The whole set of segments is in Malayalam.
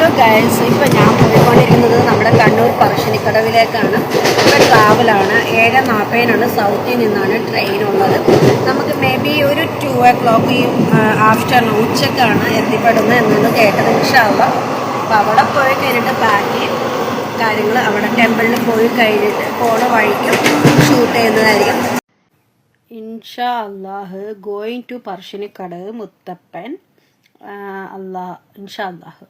ഹലോ ഗൈസ് ഇപ്പോൾ ഞാൻ പോയിക്കൊണ്ടിരിക്കുന്നത് നമ്മുടെ കണ്ണൂർ പറശ്ശിനിക്കടവിലേക്കാണ്. ഇവിടെ ട്രാവലാണ് ഏഴ് നാൽപ്പതിനാണ് സൗത്തിൽ നിന്നാണ് ട്രെയിൻ ഉള്ളത്. നമുക്ക് മേ ബി ഒരു ടു ഓ ക്ലോക്ക് ഈ ആഫ്റ്റർനൂൺ ഉച്ചക്കാണ് എത്തിപ്പെടുന്നത് എന്നാണ് കേട്ടത് ഇൻഷാല്ല അപ്പോൾ അവിടെ പോയി കഴിഞ്ഞിട്ട് ബാക്കി കാര്യങ്ങൾ അവിടെ ടെമ്പിളിൽ പോയി കഴിഞ്ഞിട്ട് പോണ വഴിക്കും ഷൂട്ട് ചെയ്യുന്നതായിരിക്കും. ഇൻഷാ അള്ളാഹ് ഗോയിങ് ടു പറശ്ശിനിക്കടവ് മുത്തപ്പൻ. അള്ളാ ഇൻഷാ അള്ളാഹ്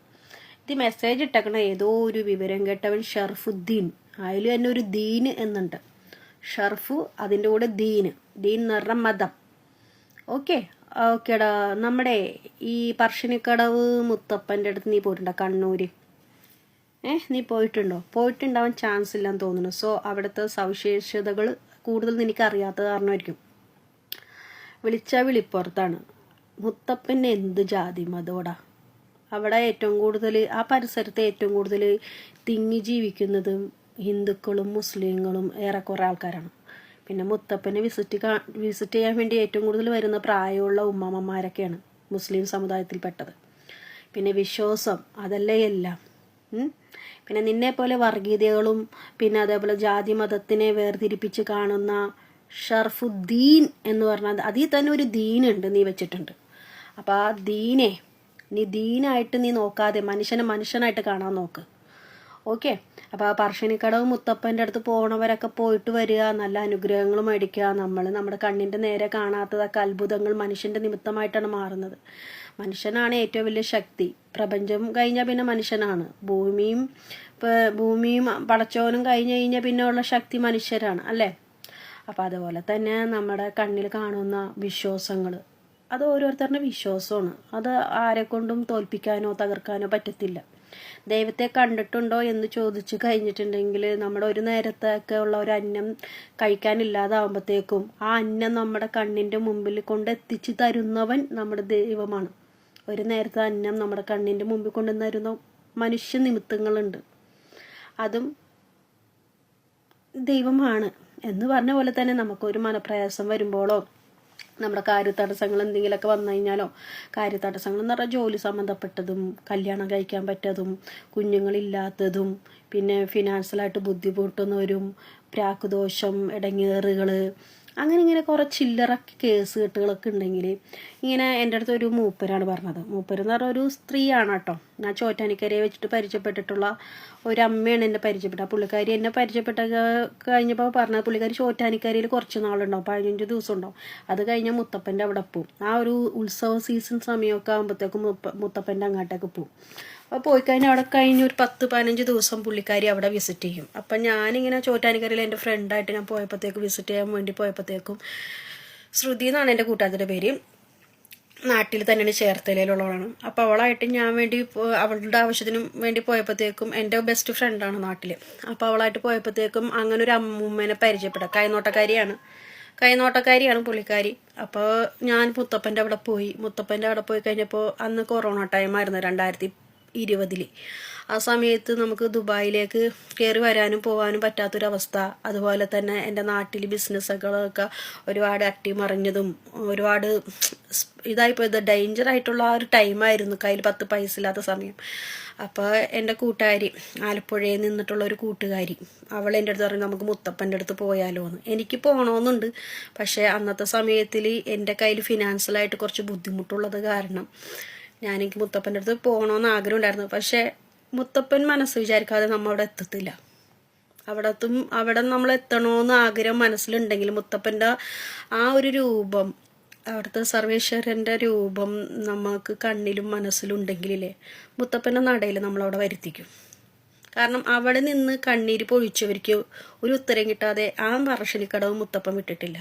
ഇത് മെസ്സേജ് ഇട്ടേക്കണ ഏതോ ഒരു വിവരം കേട്ടവൻ ഷർഫുദ്ദീൻ. അതിൽ തന്നെ ഒരു ദീന് എന്നുണ്ട്. ഷർഫു അതിന്റെ കൂടെ ദീൻ. ദീൻ എന്ന് പറഞ്ഞ മതം. ഓക്കെ ഓക്കേടാ നമ്മുടെ ഈ പറശ്ശിനിക്കടവ് മുത്തപ്പന്റെ അടുത്ത് നീ പോയിട്ടുണ്ടോ? കണ്ണൂര്. ഏഹ് നീ പോയിട്ടുണ്ടോ? പോയിട്ടുണ്ടാവാൻ ചാൻസ് ഇല്ലെന്ന് തോന്നുന്നു. സോ അവിടുത്തെ സവിശേഷതകൾ കൂടുതൽ നിനക്ക് അറിയാത്തത് കാരണമായിരിക്കും. വിളിച്ച വിളിപ്പുറത്താണ്. മുത്തപ്പന്റെ എന്ത് ജാതി മതോടാ? അവിടെ ഏറ്റവും കൂടുതൽ ആ പരിസരത്ത് ഏറ്റവും കൂടുതൽ തിങ്ങി ജീവിക്കുന്നതും ഹിന്ദുക്കളും മുസ്ലിങ്ങളും ഏറെക്കുറെ ആൾക്കാരാണ്. പിന്നെ മുത്തപ്പനെ വിസിറ്റ് കാ വിസിറ്റ് ചെയ്യാൻ വേണ്ടി ഏറ്റവും കൂടുതൽ വരുന്ന പ്രായമുള്ള ഉമ്മാമ്മമാരൊക്കെയാണ് മുസ്ലിം സമുദായത്തിൽപ്പെട്ടത്. പിന്നെ വിശ്വാസം അതല്ലേ എല്ലാം. പിന്നെ നിന്നെ പോലെ വർഗീയതകളും പിന്നെ അതേപോലെ ജാതി മതത്തിനെ വേർതിരിപ്പിച്ച് കാണുന്ന ഷർഫുദ്ദീൻ എന്ന് പറഞ്ഞാൽ അതിൽ തന്നെ ഒരു ദീനുണ്ട് നീ വെച്ചിട്ടുണ്ട്. അപ്പോൾ ആ ദീനെ നീ ദീനായിട്ട് നീ നോക്കാതെ മനുഷ്യനെ മനുഷ്യനായിട്ട് കാണാൻ നോക്ക്. ഓക്കെ അപ്പോൾ ആ പറശ്ശിനിക്കടവ് മുത്തപ്പന്റെ അടുത്ത് പോണവരൊക്കെ പോയിട്ട് വരിക നല്ല അനുഗ്രഹങ്ങൾ മേടിക്കുക. നമ്മൾ നമ്മുടെ കണ്ണിന്റെ നേരെ കാണാത്തതൊക്കെ അത്ഭുതങ്ങൾ മനുഷ്യന്റെ നിമിത്തമായിട്ടാണ് മാറുന്നത്. മനുഷ്യനാണ് ഏറ്റവും വലിയ ശക്തി. പ്രപഞ്ചം കഴിഞ്ഞാൽ പിന്നെ മനുഷ്യനാണ്. ഭൂമിയും ഭൂമിയും പടച്ചോനും കഴിഞ്ഞ് കഴിഞ്ഞാൽ പിന്നെ ഉള്ള ശക്തി മനുഷ്യരാണ് അല്ലേ? അപ്പോൾ അതുപോലെ തന്നെ നമ്മുടെ കണ്ണിൽ കാണുന്ന വിശ്വാസങ്ങൾ അത് ഓരോരുത്തരുടെ വിശ്വാസമാണ്. അത് ആരെ കൊണ്ടും തോൽപ്പിക്കാനോ തകർക്കാനോ പറ്റത്തില്ല. ദൈവത്തെ കണ്ടിട്ടുണ്ടോ എന്ന് ചോദിച്ചു കഴിഞ്ഞിട്ടുണ്ടെങ്കിൽ നമ്മുടെ ഒരു നേരത്തൊക്കെ ഉള്ള ഒരു അന്നം കഴിക്കാനില്ലാതാവുമ്പോഴത്തേക്കും ആ അന്നം നമ്മുടെ കണ്ണിന്റെ മുമ്പിൽ കൊണ്ടെത്തിച്ചു തരുന്നവൻ നമ്മുടെ ദൈവമാണ്. ഒരു നേരത്തെ അന്നം നമ്മുടെ കണ്ണിന്റെ മുമ്പിൽ കൊണ്ട് തരുന്ന മനുഷ്യ നിമിത്തങ്ങളുണ്ട്. അതും ദൈവമാണ് എന്ന് പറഞ്ഞ പോലെ തന്നെ നമുക്കൊരു മനപ്രയാസം വരുമ്പോഴോ നമ്മുടെ കാര്യതടസ്സങ്ങൾ എന്തെങ്കിലുമൊക്കെ വന്നു കഴിഞ്ഞാലോ? കാര്യതടസ്സങ്ങൾ എന്ന് പറഞ്ഞാൽ ജോലി സംബന്ധപ്പെട്ടതും കല്യാണം കഴിക്കാൻ പറ്റതും കുഞ്ഞുങ്ങളില്ലാത്തതും പിന്നെ ഫിനാൻഷ്യലായിട്ട് ബുദ്ധിമുട്ടുന്നവരും പ്രാക്കുദോഷം ഇടങ്ങേറുകൾ അങ്ങനെ ഇങ്ങനെ കുറേ ചില്ലറ കേസ് കെട്ടുകളൊക്കെ ഉണ്ടെങ്കിൽ ഇങ്ങനെ എന്റെ അടുത്ത് ഒരു മൂപ്പരാണ് പറഞ്ഞത്. മൂപ്പരെന്ന് പറഞ്ഞ ഒരു സ്ത്രീയാണ് കേട്ടോ. ഞാൻ ചോറ്റാനിക്കരയെ വെച്ചിട്ട് പരിചയപ്പെട്ടിട്ടുള്ള ഒരു അമ്മയാണ് എന്നെ പരിചയപ്പെട്ടത്. പുള്ളിക്കാരി എന്നെ പരിചയപ്പെട്ട കഴിഞ്ഞപ്പോൾ പറഞ്ഞത് പുള്ളിക്കാരി ചോറ്റാനിക്കരയിൽ കുറച്ച് നാളുണ്ടാവും പതിനഞ്ച് ദിവസം ഉണ്ടാവും അത് കഴിഞ്ഞാൽ മുത്തപ്പന്റെ അവിടെ പോവും. ആ ഒരു ഉത്സവ സീസൺ സമയമൊക്കെ ആകുമ്പോഴത്തേക്കും മുത്തപ്പന്റെ അങ്ങോട്ടേക്ക് പോവും. അപ്പോൾ പോയി കഴിഞ്ഞാൽ അവിടെ കഴിഞ്ഞ് ഒരു പത്ത് പതിനഞ്ച് ദിവസം പുള്ളിക്കാരി അവിടെ വിസിറ്റ് ചെയ്യും. അപ്പം ഞാനിങ്ങനെ ചോറ്റാനിക്കരയിൽ എന്റെ ഫ്രണ്ടായിട്ട് ഞാൻ പോയപ്പോഴത്തേക്ക് വിസിറ്റ് ചെയ്യാൻ വേണ്ടി പോയപ്പോഴത്തേക്കും ശ്രുതി എന്നാണ് എന്റെ കൂട്ടുകാരുടെ പേര്. നാട്ടിൽ തന്നെയാണ് ചേർത്തലയിലുള്ളവളാണ്. അപ്പോൾ അവളായിട്ട് ഞാൻ വേണ്ടി അവളുടെ ആവശ്യത്തിനും വേണ്ടി പോയപ്പോഴത്തേക്കും എന്റെ ബെസ്റ്റ് ഫ്രണ്ടാണ് നാട്ടിൽ അപ്പോൾ അവളായിട്ട് പോയപ്പോഴത്തേക്കും അങ്ങനെ ഒരു അമ്മൂമ്മേനെ പരിചയപ്പെടാം കൈനോട്ടക്കാരിയാണ്. കൈനോട്ടക്കാരിയാണ് പുള്ളിക്കാരി. അപ്പോൾ ഞാൻ മുത്തപ്പന്റെ അവിടെ പോയി. മുത്തപ്പന്റെ അവിടെ പോയി കഴിഞ്ഞപ്പോൾ അന്ന് കൊറോണ ടൈമായിരുന്നു രണ്ടായിരത്തി ഇരുപതിൽ ആ സമയത്ത് നമുക്ക് ദുബായിലേക്ക് കയറി വരാനും പോകാനും പറ്റാത്തൊരവസ്ഥ. അതുപോലെ തന്നെ എന്റെ നാട്ടിൽ ബിസിനസ്സുകളൊക്കെ ഒരുപാട് അട്ടിമറിഞ്ഞതും ഒരുപാട് ഇതായിപ്പോയത്. ഡേഞ്ചർ ആയിട്ടുള്ള ആ ഒരു ടൈമായിരുന്നു കയ്യിൽ പത്ത് പൈസ ഇല്ലാത്ത സമയം. അപ്പോൾ എന്റെ കൂട്ടുകാരി ആലപ്പുഴയിൽ നിന്നിട്ടുള്ള ഒരു കൂട്ടുകാരി അവൾ എന്റെ അടുത്ത് പറഞ്ഞു നമുക്ക് മുത്തപ്പന്റെ അടുത്ത് പോയാലോ എന്ന്. എനിക്ക് പോകണമെന്നുണ്ട് പക്ഷേ അന്നത്തെ സമയത്തിൽ എന്റെ കയ്യിൽ ഫിനാൻഷ്യലായിട്ട് കുറച്ച് ബുദ്ധിമുട്ടുള്ളത് കാരണം ഞാൻ എനിക്ക് മുത്തപ്പന്റെ അടുത്ത് പോകണമെന്ന് ആഗ്രഹം ഉണ്ടായിരുന്നു പക്ഷേ മുത്തപ്പൻ മനസ്സ് വിചാരിക്കാതെ നമ്മൾ അവിടെ എത്തത്തില്ല. അവിടെ എത്തും അവിടെ നമ്മൾ എത്തണമെന്ന് ആഗ്രഹം മനസ്സിലുണ്ടെങ്കിൽ മുത്തപ്പന്റെ ആ ഒരു രൂപം അവിടുത്തെ സർവേശ്വരന്റെ രൂപം നമുക്ക് കണ്ണിലും മനസ്സിലും ഉണ്ടെങ്കിലേ മുത്തപ്പന്റെ നടയിൽ നമ്മളവിടെ വരുത്തിക്കും. കാരണം അവിടെ നിന്ന് കണ്ണീര് പൊഴിച്ചവർക്ക് ഒരു ഉത്തരം കിട്ടാതെ ആ പറശ്ശിനിക്കടവ് മുത്തപ്പൻ വിട്ടിട്ടില്ല.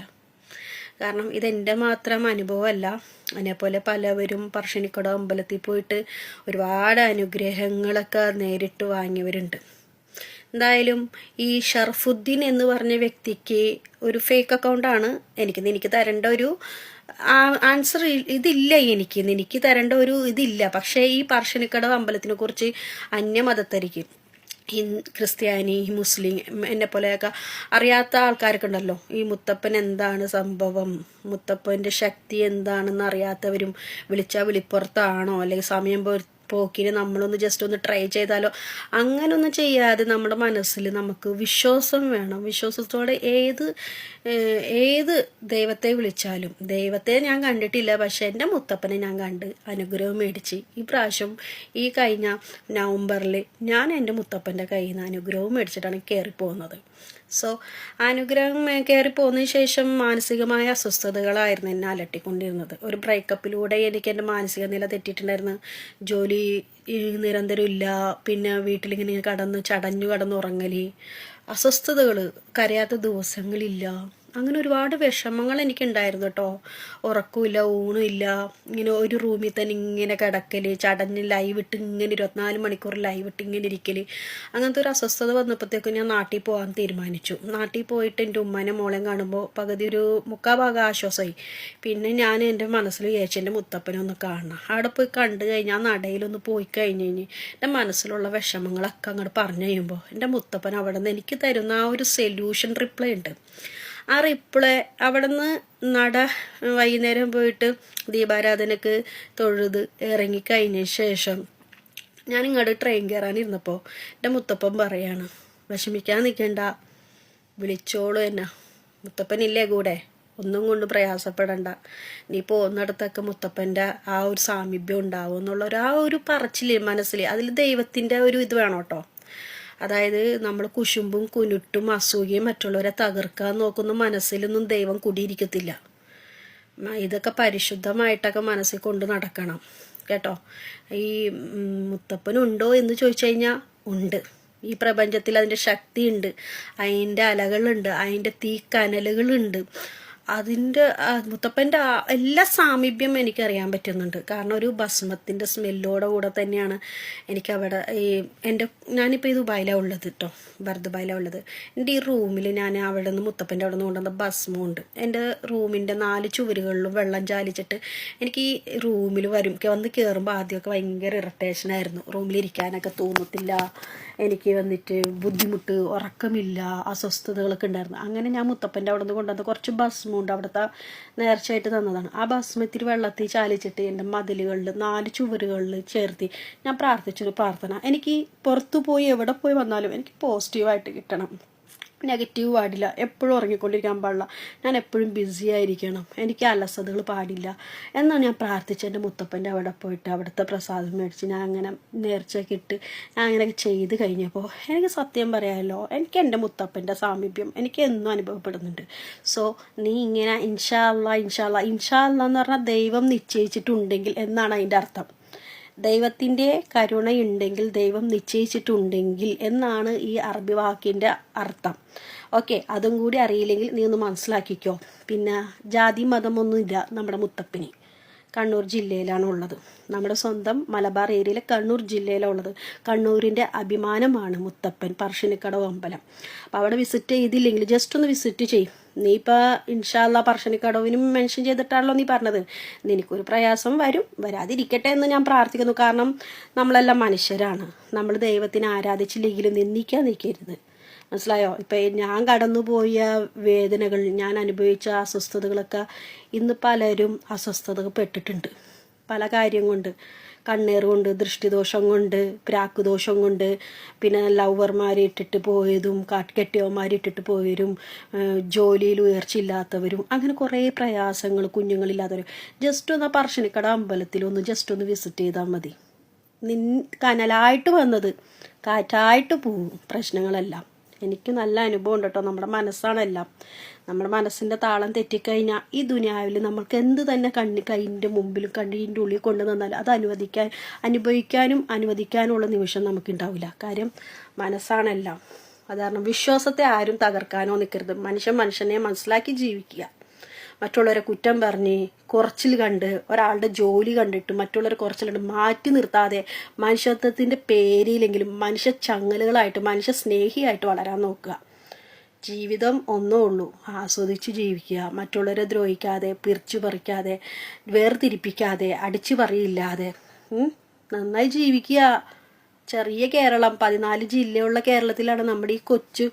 കാരണം ഇതെന്റെ മാത്രം അനുഭവമല്ല. അതിനെപ്പോലെ പലവരും പറശ്ശിനിക്കട അമ്പലത്തിൽ പോയിട്ട് ഒരുപാട് അനുഗ്രഹങ്ങളൊക്കെ നേരിട്ട് വാങ്ങിയവരുണ്ട്. എന്തായാലും ഈ ഷർഫുദ്ദീൻ എന്ന് പറഞ്ഞ വ്യക്തിക്ക് ഒരു ഫേക്ക് അക്കൗണ്ടാണ് എനിക്ക് എനിക്ക് തരേണ്ട ഒരു ആൻസർ ഇതില്ല എനിക്ക്. എനിക്ക് തരേണ്ട ഒരു ഇതില്ല. പക്ഷേ ഈ പറശ്ശിനിക്കടവ് അമ്പലത്തിനെ കുറിച്ച് അന്യമതത്തരിക്കും. ക്രിസ്ത്യാനി മുസ്ലിം എന്നെ പോലെയൊക്കെ അറിയാത്ത ആൾക്കാരൊക്കെ ഉണ്ടല്ലോ. ഈ മുത്തപ്പൻ എന്താണ് സംഭവം? മുത്തപ്പന്റെ ശക്തി എന്താണെന്ന് അറിയാത്തവരും വിളിച്ചാൽ വിളിപ്പുറത്താണോ? അല്ലെങ്കിൽ സമയം പോക്കിന് നമ്മളൊന്ന് ജസ്റ്റ് ഒന്ന് ട്രൈ ചെയ്താലോ? അങ്ങനൊന്നും ചെയ്യാതെ നമ്മുടെ മനസ്സിൽ നമുക്ക് വിശ്വാസം വേണം. വിശ്വാസത്തോടെ ഏത് ഏത് ദൈവത്തെ വിളിച്ചാലും ദൈവത്തെ ഞാൻ കണ്ടിട്ടില്ല പക്ഷെ എന്റെ മുത്തപ്പനെ ഞാൻ കണ്ട് അനുഗ്രഹം മേടിച്ച് ഈ പ്രാവശ്യം ഈ കഴിഞ്ഞ നവംബറിൽ ഞാൻ എന്റെ മുത്തപ്പന്റെ കയ്യിൽ നിന്ന് അനുഗ്രഹവും മേടിച്ചിട്ടാണ് കയറി പോകുന്നത് സോ അനുഗ്രഹം കയറി പോന്നതിന് ശേഷം മാനസികമായ അസ്വസ്ഥതകളായിരുന്നു എന്നെ അലട്ടിക്കൊണ്ടിരുന്നത്. ഒരു ബ്രേക്കപ്പിലൂടെ എനിക്ക് എന്റെ മാനസിക നില തെറ്റിയിട്ടുണ്ടായിരുന്നു. ജോലി നിരന്തരം ഇല്ല. പിന്നെ വീട്ടിലിങ്ങനെ കടന്ന് ചടഞ്ഞു കടന്ന് ഉറങ്ങലി. അസ്വസ്ഥതകൾ കരയാത്ത ദിവസങ്ങളില്ല. അങ്ങനെ ഒരുപാട് വിഷമങ്ങൾ എനിക്കുണ്ടായിരുന്നു കേട്ടോ. ഉറക്കമില്ല ഊണുമില്ല ഇങ്ങനെ ഒരു റൂമിൽ തന്നെ ഇങ്ങനെ കിടക്കൽ ചടഞ്ഞ് ലൈവ് ഇട്ട് ഇങ്ങനെ ഇരുപത്തിനാല് മണിക്കൂർ ലൈവ് ഇട്ട് ഇങ്ങനെ ഇരിക്കൽ. അങ്ങനത്തെ ഒരു അസ്വസ്ഥത വന്നപ്പോഴത്തേക്കും ഞാൻ നാട്ടിൽ പോകാൻ തീരുമാനിച്ചു. നാട്ടിൽ പോയിട്ട് എന്റെ ഉമ്മനെ മോളെയും കാണുമ്പോൾ പകുതി ഒരു മുക്കാ ഭാഗം ആശ്വാസമായി. പിന്നെ ഞാൻ എന്റെ മനസ്സിൽ വിചാരിച്ചു എന്റെ മുത്തപ്പനെ ഒന്ന് കാണണം. അവിടെ പോയി കണ്ടു കഴിഞ്ഞാൽ നടയിലൊന്ന് പോയി കഴിഞ്ഞ് കഴിഞ്ഞ് എന്റെ മനസ്സിലുള്ള വിഷമങ്ങളൊക്കെ അങ്ങോട്ട് പറഞ്ഞു കഴിയുമ്പോൾ എന്റെ മുത്തപ്പൻ അവിടെ നിന്ന് എനിക്ക് തരുന്ന ആ ഒരു സൊല്യൂഷൻ റിപ്ലൈ ഉണ്ട്. ആ റിപ്ലൈ അവിടെ നിന്ന് നട വൈകുന്നേരം പോയിട്ട് ദീപാരാധനക്ക് തൊഴുത് ഇറങ്ങിക്കഴിഞ്ഞ ശേഷം ഞാൻ ഇങ്ങോട്ട് ട്രെയിൻ കയറാനിരുന്നപ്പോൾ എന്റെ മുത്തപ്പൻ പറയാണ് വിഷമിക്കാൻ നിൽക്കണ്ട വിളിച്ചോളൂ എന്നാ. മുത്തപ്പനില്ലേ കൂടെ? ഒന്നും കൊണ്ട് പ്രയാസപ്പെടണ്ട. നീ പോകുന്നിടത്തൊക്കെ മുത്തപ്പന്റെ ആ ഒരു സാമീപ്യം ഉണ്ടാവും എന്നുള്ള ഒരു ആ ഒരു പറച്ചിൽ മനസ്സിൽ അതിൽ ദൈവത്തിന്റെ ഒരു ഇത് വേണം കേട്ടോ. അതായത് നമ്മൾ കുശുമ്പും കുനുട്ടും അസൂയയും മറ്റുള്ളവരെ തകർക്കാൻ നോക്കുന്ന മനസ്സിലൊന്നും ദൈവം കുടിയിരിക്കത്തില്ല. ഇതൊക്കെ പരിശുദ്ധമായിട്ടൊക്കെ മനസ്സിൽ കൊണ്ട് നടക്കണം. കേട്ടോ? ഈ മുത്തപ്പനുണ്ടോ എന്ന് ചോദിച്ചു കഴിഞ്ഞാൽ ഉണ്ട്. ഈ പ്രപഞ്ചത്തിൽ അതിന്റെ ശക്തിയുണ്ട്. അതിന്റെ അലകളുണ്ട്. അതിന്റെ തീക്കനലുകളുണ്ട്. അതിന്റെ മുത്തപ്പന്റെ എല്ലാ സാമീപ്യം എനിക്കറിയാൻ പറ്റുന്നുണ്ട്. കാരണം ഒരു ഭസ്മത്തിന്റെ സ്മെല്ലോടെ കൂടെ തന്നെയാണ് എനിക്കവിടെ ഈ എന്റെ ഞാനിപ്പോൾ ഈ ദുബായിലാണ് ഉള്ളത് കേട്ടോ ഭരത് ദുബായിലാണ് ഉള്ളത്. എന്റെ ഈ റൂമിൽ ഞാൻ അവിടെ നിന്ന് മുത്തപ്പന്റെ അവിടെ നിന്ന് കൊണ്ടുവന്ന ഭസ്മമുണ്ട്. എന്റെ റൂമിന്റെ നാല് ചുവരുകളിലും വെള്ളം ചാലിച്ചിട്ട് എനിക്ക് ഈ റൂമിൽ വരും. വന്ന് കയറുമ്പോൾ ആദ്യമൊക്കെ ഭയങ്കര ഇറിറ്റേഷനായിരുന്നു റൂമിലിരിക്കാനൊക്കെ തോന്നത്തില്ല. എനിക്ക് വന്നിട്ട് ബുദ്ധിമുട്ട് ഉറക്കമില്ല അസ്വസ്ഥതകളൊക്കെ ഉണ്ടായിരുന്നു. അങ്ങനെ ഞാൻ മുത്തപ്പന്റെ അവിടെ നിന്ന് കൊണ്ടുവന്ന കുറച്ച് ഭസ്മുണ്ട് അവിടുത്തെ നേർച്ചയായിട്ട് തന്നതാണ്. ആ ഭസ്മം ഇത്തിരി വെള്ളത്തിൽ ചാലിച്ചിട്ട് എന്റെ മതിലുകളിൽ നാല് ചുവരുകളിൽ ചേർത്തി ഞാൻ പ്രാർത്ഥിച്ചൊരു പ്രാർത്ഥന. എനിക്ക് പുറത്തു പോയി എവിടെ പോയി വന്നാലും എനിക്ക് പോസിറ്റീവായിട്ട് കിട്ടണം. നെഗറ്റീവ് പാടില്ല. എപ്പോഴും ഉറങ്ങിക്കൊണ്ടിരിക്കാൻ പാടില്ല. ഞാൻ എപ്പോഴും ബിസി ആയിരിക്കണം. എനിക്ക് അലസതകൾ പാടില്ല. എന്നാണ് ഞാൻ പ്രാർത്ഥിച്ച് എന്റെ മുത്തപ്പന്റെ അവിടെ പോയിട്ട് അവിടുത്തെ പ്രസാദം മേടിച്ച് ഞാൻ അങ്ങനെ നേർച്ചയൊക്കെ ഇട്ട് ഞാൻ അങ്ങനെയൊക്കെ ചെയ്ത് കഴിഞ്ഞപ്പോൾ എനിക്ക് സത്യം പറയാമല്ലോ എനിക്ക് എന്റെ മുത്തപ്പന്റെ സാമീപ്യം എനിക്ക് എന്നും അനുഭവപ്പെടുന്നുണ്ട്. സോ നീ ഇങ്ങനെ ഇൻഷാല്ല ഇൻഷാല്ല ഇൻഷാല്ല എന്ന് പറഞ്ഞാൽ ദൈവം നിശ്ചയിച്ചിട്ടുണ്ടെങ്കിൽ എന്നാണ് അതിന്റെ അർത്ഥം. ദൈവത്തിന്റെ കരുണയുണ്ടെങ്കിൽ ദൈവം നിശ്ചയിച്ചിട്ടുണ്ടെങ്കിൽ എന്നാണ് ഈ അറബി വാക്കിന്റെ അർത്ഥം. ഓക്കെ അതും കൂടി അറിയില്ലെങ്കിൽ നീ ഒന്ന് മനസ്സിലാക്കിക്കോ. പിന്നെ ജാതി മതമൊന്നുമില്ല നമ്മുടെ മുത്തപ്പിനി. കണ്ണൂർ ജില്ലയിലാണ് ഉള്ളത്. നമ്മുടെ സ്വന്തം മലബാർ ഏരിയയിലെ കണ്ണൂർ ജില്ലയിലുള്ളത് കണ്ണൂരിന്റെ അഭിമാനമാണ് മുത്തപ്പൻ പറശ്ശിനിക്കടവ് അമ്പലം. അപ്പോൾ അവിടെ വിസിറ്റ് ചെയ്തില്ലെങ്കിൽ ജസ്റ്റ് ഒന്ന് വിസിറ്റ് ചെയ്യും. നീ ഇപ്പോൾ ഇൻഷാല്ല പറശ്ശനിക്കടവിനും മെൻഷൻ ചെയ്തിട്ടാണല്ലോ നീ പറഞ്ഞത്. നിനക്കൊരു പ്രയാസം വരും. വരാതിരിക്കട്ടെ എന്ന് ഞാൻ പ്രാർത്ഥിക്കുന്നു. കാരണം നമ്മളെല്ലാം മനുഷ്യരാണ്. നമ്മൾ ദൈവത്തിനെ ആരാധിച്ചില്ലെങ്കിലും നിന്ദിക്കാൻ നിൽക്കരുത്. മനസ്സിലായോ? ഇപ്പം ഞാൻ കടന്നുപോയ വേദനകൾ ഞാൻ അനുഭവിച്ച അസ്വസ്ഥതകളൊക്കെ ഇന്ന് പലരും അസ്വസ്ഥത പെട്ടിട്ടുണ്ട് പല കാര്യം കൊണ്ട്. കണ്ണീർ കൊണ്ട് ദൃഷ്ടിദോഷം കൊണ്ട് ക്രാക്ക് ദോഷം കൊണ്ട്. പിന്നെ ലവർമാരെ ഇട്ടിട്ട് പോയതും കെട്ടിയവന്മാരെ ഇട്ടിട്ട് പോയവരും ജോലിയിൽ ഉയർച്ച ഇല്ലാത്തവരും അങ്ങനെ കുറേ പ്രയാസങ്ങൾ കുഞ്ഞുങ്ങളില്ലാത്തവരും. ജസ്റ്റ് ഒന്ന് ആ പറശ്ശിനിക്കട അമ്പലത്തിൽ ഒന്ന് ജസ്റ്റ് ഒന്ന് വിസിറ്റ് ചെയ്താൽ മതി. നിൻ കനലായിട്ട് വന്നത് കാറ്റായിട്ട് പോവും പ്രശ്നങ്ങളെല്ലാം. എനിക്ക് നല്ല അനുഭവം ഉണ്ട് കേട്ടോ. നമ്മുടെ മനസ്സാണെല്ലാം. നമ്മുടെ മനസ്സിന്റെ താളം തെറ്റിക്കഴിഞ്ഞാൽ ഈ ദുനിയാവിൽ നമ്മൾക്ക് എന്ത് തന്നെ കണ്ണി കൈന്റെ മുമ്പിലും കണ്ണിന്റെ ഉള്ളിൽ കൊണ്ടു തന്നാലും അത് അനുവദിക്കാൻ അനുഭവിക്കാനും അനുവദിക്കാനുമുള്ള നിമിഷം നമുക്കുണ്ടാവില്ല. കാര്യം മനസ്സാണെല്ലാം. അത് കാരണം വിശ്വാസത്തെ ആരും തകർക്കാനോ നിൽക്കരുത് മനുഷ്യൻ മനുഷ്യനെ മനസ്സിലാക്കി ജീവിക്കുക. മറ്റുള്ളവരെ കുറ്റം പറഞ്ഞ് കുറച്ചിൽ കണ്ട് ഒരാളുടെ ജോലി കണ്ടിട്ട് മറ്റുള്ളവരെ കുറച്ചിൽ കണ്ട് മാറ്റി നിർത്താതെ മനുഷ്യത്വത്തിന്റെ പേരിലെങ്കിലും മനുഷ്യ ചങ്ങലുകളായിട്ട് മനുഷ്യ സ്നേഹിയായിട്ട് വളരാൻ നോക്കുക. ജീവിതം ഒന്നേ ഉള്ളൂ. ആസ്വദിച്ച് ജീവിക്കുക. മറ്റുള്ളവരെ ദ്രോഹിക്കാതെ പിരിച്ചു പറിക്കാതെ വേർതിരിപ്പിക്കാതെ അടിച്ചു പറയില്ലാതെ നന്നായി ജീവിക്കുക. ചെറിയ കേരളം പതിനാല് ജില്ലയുള്ള കേരളത്തിലാണ് നമ്മുടെ ഈ കൊച്ചു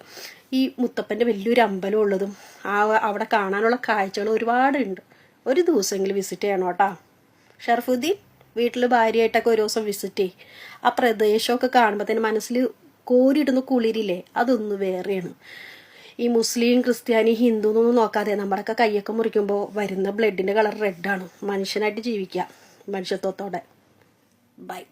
ഈ മുത്തപ്പന്റെ വലിയൊരു അമ്പലം ഉള്ളതും ആ അവിടെ കാണാനുള്ള കാഴ്ചകൾ ഒരുപാടുണ്ട്. ഒരു ദിവസമെങ്കിലും വിസിറ്റ് ചെയ്യണം കേട്ടോ. ഷർഫുദ്ദീൻ വീട്ടിൽ ഭാര്യയായിട്ടൊക്കെ ഒരു ദിവസം വിസിറ്റ് ചെയ്യും. ആ പ്രദേശമൊക്കെ കാണുമ്പോൾ തന്നെ മനസ്സിൽ കോരിയിടുന്ന കുളിരില്ലേ? അതൊന്ന് വേറെയാണ്. ഈ മുസ്ലിം ക്രിസ്ത്യാനി ഹിന്ദു എന്നൊന്നും നോക്കാതെ നമ്മുടെയൊക്കെ കയ്യൊക്കെ മുറിക്കുമ്പോൾ വരുന്ന ബ്ലഡിന്റെ കളർ റെഡാണ് മനുഷ്യനായിട്ട് ജീവിക്കുക മനുഷ്യത്വത്തോടെ. ബൈ